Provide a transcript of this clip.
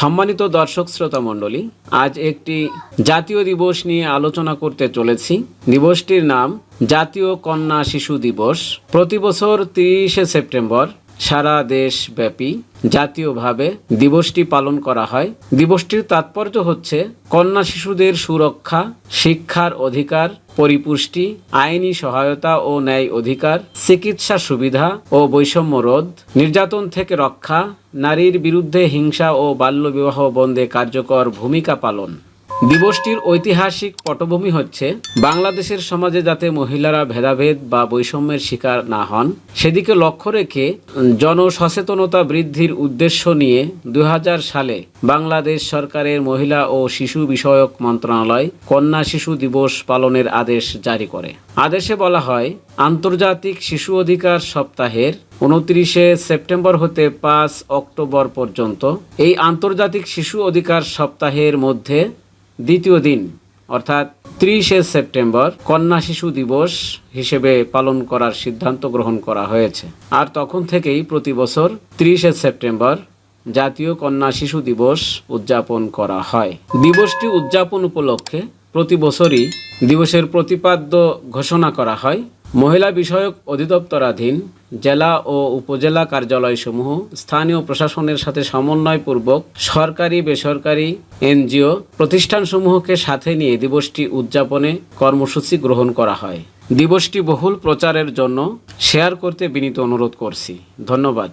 সম্মানিত দর্শক শ্রোতা মণ্ডলী, আজ একটি জাতীয় দিবস নিয়ে আলোচনা করতে চলেছি। দিবসটির নাম জাতীয় কন্যা শিশু দিবস। প্রতি বছর তিরিশে সেপ্টেম্বর সারা দেশব্যাপী জাতীয়ভাবে দিবসটি পালন করা হয়। দিবসটির তাৎপর্য হচ্ছে কন্যা শিশুদের সুরক্ষা, শিক্ষার অধিকার, পরিপুষ্টি, আইনি সহায়তা ও ন্যায় অধিকার, চিকিৎসা সুবিধা ও বৈষম্য রোধ, নির্যাতন থেকে রক্ষা, নারীর বিরুদ্ধে হিংসা ও বাল্যবিবাহ বন্ধে কার্যকর ভূমিকা পালন। দিবসটির ঐতিহাসিক পটভূমি হচ্ছে বাংলাদেশের সমাজে যাতে মহিলারা ভেদাভেদ বা বৈষম্যের শিকার না হন, সেদিকে লক্ষ্য রেখে জনসচেতনতা বৃদ্ধির উদ্দেশ্য নিয়ে দু হাজার সালে বাংলাদেশ সরকারের মহিলা ও শিশু বিষয়ক মন্ত্রণালয় কন্যা শিশু দিবস পালনের আদেশ জারি করে। আদেশে বলা হয়, আন্তর্জাতিক শিশু অধিকার সপ্তাহের উনত্রিশে সেপ্টেম্বর হতে পাঁচ অক্টোবর পর্যন্ত এই আন্তর্জাতিক শিশু অধিকার সপ্তাহের মধ্যে দ্বিতীয় দিন, অর্থাৎ ত্রিশে সেপ্টেম্বর, কন্যা শিশু দিবস হিসেবে পালন করার সিদ্ধান্ত গ্রহণ করা হয়েছে। আর তখন থেকেই প্রতি বছর ত্রিশে সেপ্টেম্বর জাতীয় কন্যা শিশু দিবস উদযাপন করা হয়। দিবসটি উদযাপন উপলক্ষে প্রতি বছরই দিবসের প্রতিপাদ্য ঘোষণা করা হয়। মহিলা বিষয়ক অধিদপ্তরাধীন জেলা ও উপজেলা কার্যালয়সমূহ স্থানীয় প্রশাসনের সাথে সমন্বয়পূর্বক সরকারি, বেসরকারি, এনজিও প্রতিষ্ঠানসমূহকে সাথে নিয়ে দিবসটি উদযাপনে কর্মসূচি গ্রহণ করা হয়। দিবসটি বহুল প্রচারের জন্য শেয়ার করতে বিনীত অনুরোধ করছি। ধন্যবাদ।